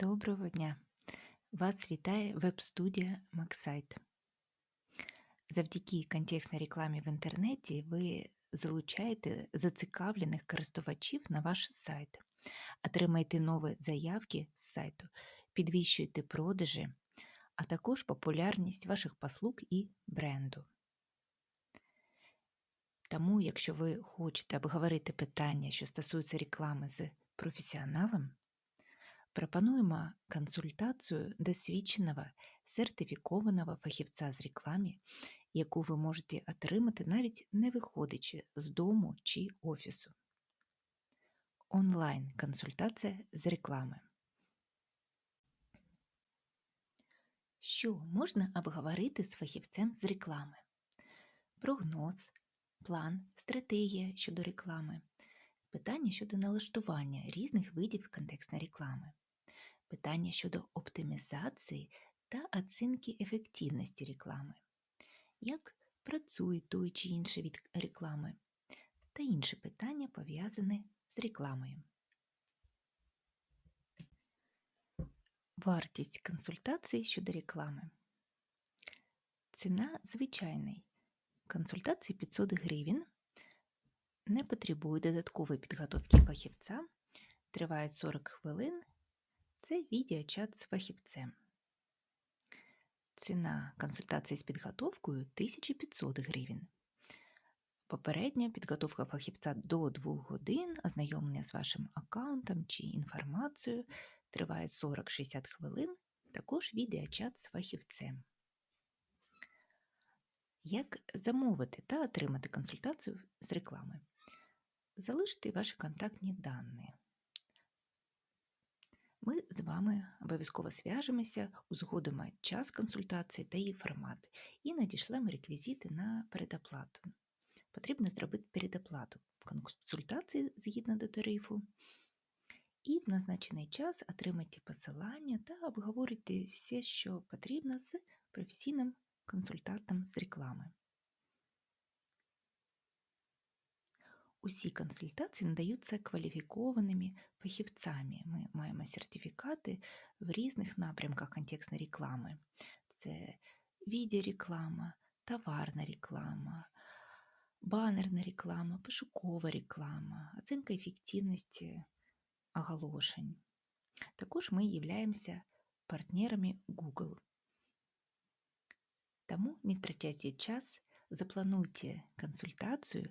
Доброго дня! Вас вітає веб-студія Максайт. Завдяки контекстній рекламі в інтернеті ви залучаєте зацікавлених користувачів на ваш сайт, отримаєте нові заявки з сайту, підвищуєте продажі, а також популярність ваших послуг і бренду. Тому, якщо ви хочете обговорити питання, що стосуються реклами з професіоналом, пропонуємо консультацію досвідченого сертифікованого фахівця з реклами, яку ви можете отримати навіть не виходячи з дому чи офісу. Онлайн-консультація з реклами. Що можна обговорити з фахівцем з реклами? Прогноз, план, стратегія щодо реклами, питання щодо налаштування різних видів контекстної реклами, питання щодо оптимізації та оцінки ефективності реклами, як працює той чи інший від реклами, та інші питання пов'язані з рекламою. Вартість консультацій щодо реклами. Ціна звичайної консультації 500 гривень. Не потребує додаткової підготовки фахівця, триває 40 хвилин. Це відеочат з фахівцем. Ціна консультації з підготовкою 1500 гривень. Попередня підготовка фахівця до 2 годин, ознайомлення з вашим аккаунтом чи інформацією триває 40-60 хвилин, також відеочат з фахівцем. Як замовити та отримати консультацію з реклами? Залиште ваші контактні дані. Ми з вами обов'язково зв'яжемося, узгодимо час консультації та її формат і надішлемо реквізити на передоплату. Потрібно зробити передоплату в консультації згідно до тарифу. І в назначений час отримайте посилання та обговорюйте все, що потрібно з професійним консультантом з реклами. Усі консультації надаються кваліфікованими фахівцями. Ми маємо сертифікати в різних напрямках контекстної реклами. Це відеореклама, товарна реклама, банерна реклама, пошукова реклама, оцінка ефективності оголошень. Також ми являємося партнерами Google. Тому не втрачайте час, заплануйте консультацію